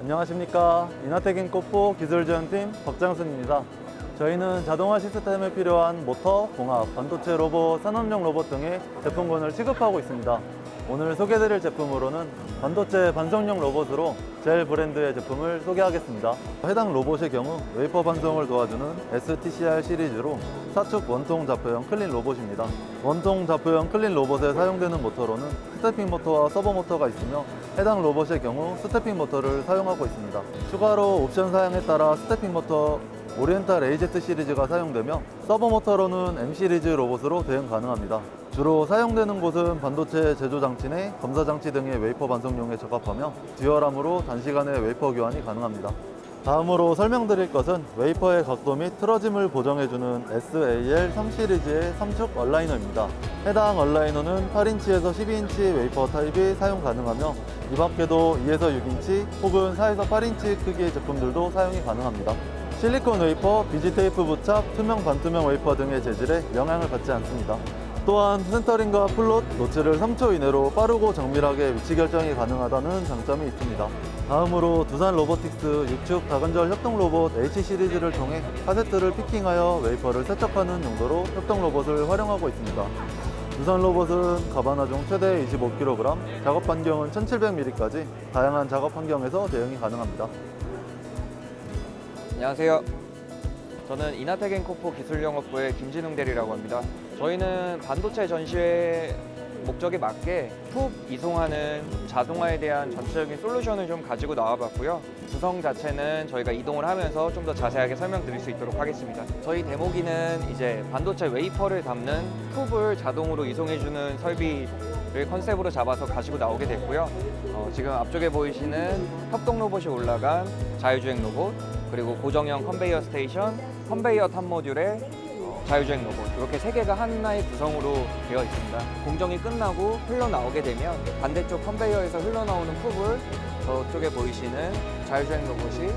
안녕하십니까. 이나테긴 코포 기술지원팀 박장순입니다. 저희는 자동화 시스템에 필요한 모터, 공학, 반도체 로봇, 산업용 로봇 등의 제품군을 취급하고 있습니다. 오늘 소개드릴 제품으로는 반도체 반송용 로봇으로 젤 브랜드의 제품을 소개하겠습니다. 해당 로봇의 경우 웨이퍼 반송을 도와주는 STCR 시리즈로 사축 원통 자표형 클린 로봇입니다. 원통 자표형 클린 로봇에 사용되는 모터로는 스태핑 모터와 서버 모터가 있으며 해당 로봇의 경우 스태핑 모터를 사용하고 있습니다. 추가로 옵션 사양에 따라 스태핑 모터 오리엔탈 AZ 시리즈가 사용되며 서버 모터로는 M 시리즈 로봇으로 대응 가능합니다. 주로 사용되는 곳은 반도체 제조 장치 내 검사 장치 등의 웨이퍼 반송용에 적합하며 듀얼함으로 단시간에 웨이퍼 교환이 가능합니다. 다음으로 설명드릴 것은 웨이퍼의 각도 및 틀어짐을 보정해주는 SAL3 시리즈의 3축 얼라이너입니다. 해당 얼라이너는 8인치에서 12인치 웨이퍼 타입이 사용 가능하며 이 밖에도 2에서 6인치 혹은 4에서 8인치 크기의 제품들도 사용이 가능합니다. 실리콘 웨이퍼, 비지 테이프 부착, 투명 반투명 웨이퍼 등의 재질에 영향을 받지 않습니다. 또한 센터링과 플롯, 노즐을 3초 이내로 빠르고 정밀하게 위치 결정이 가능하다는 장점이 있습니다. 다음으로 두산 로보틱스 6축 다근절 협동 로봇 H 시리즈를 통해 카세트를 피킹하여 웨이퍼를 세척하는 용도로 협동 로봇을 활용하고 있습니다. 두산 로봇은 가바나 중 최대 25kg, 작업 반경은 1700mm까지 다양한 작업 환경에서 대응이 가능합니다. 안녕하세요. 저는 이나테겐코포 기술영업부의 김진웅 대리라고 합니다. 저희는 반도체 전시회 목적에 맞게 푹 이송하는 자동화에 대한 전체적인 솔루션을 좀 가지고 나와봤고요. 구성 자체는 저희가 이동을 하면서 좀 더 자세하게 설명드릴 수 있도록 하겠습니다. 저희 데모기는 이제 반도체 웨이퍼를 담는 쿱을 자동으로 이송해주는 설비 를 컨셉으로 잡아서 가지고 나오게 됐고요. 어, 지금 앞쪽에 보이시는 협동 로봇이 올라간 자율주행 로봇, 그리고 고정형 컨베이어 스테이션, 컨베이어 탑 모듈에 어, 자율주행 로봇 이렇게 세 개가 하나의 구성으로 되어 있습니다. 공정이 끝나고 흘러나오게 되면 반대쪽 컨베이어에서 흘러나오는 쿱을 저쪽에 보이시는 자율주행 로봇이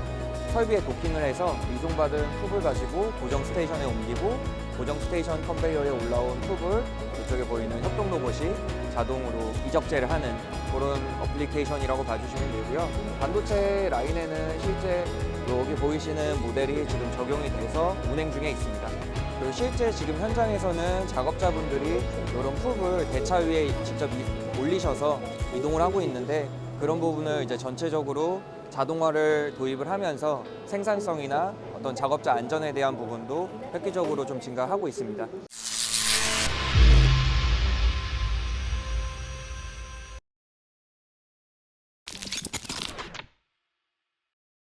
설비에 도킹을 해서 이송받은 쿱을 가지고 고정 스테이션에 옮기고 고정 스테이션 컨베이어에 올라온 쿱을 이쪽에 보이는 협동 로봇이 자동으로 이적제를 하는 그런 어플리케이션이라고 봐주시면 되고요. 반도체 라인에는 실제 여기 보이시는 모델이 지금 적용이 돼서 운행 중에 있습니다. 그리고 실제 지금 현장에서는 작업자분들이 이런 풉을 대차 위에 직접 이- 올리셔서 이동을 하고 있는데 그런 부분을 이제 전체적으로 자동화를 도입을 하면서 생산성이나 어떤 작업자 안전에 대한 부분도 획기적으로 좀 증가하고 있습니다.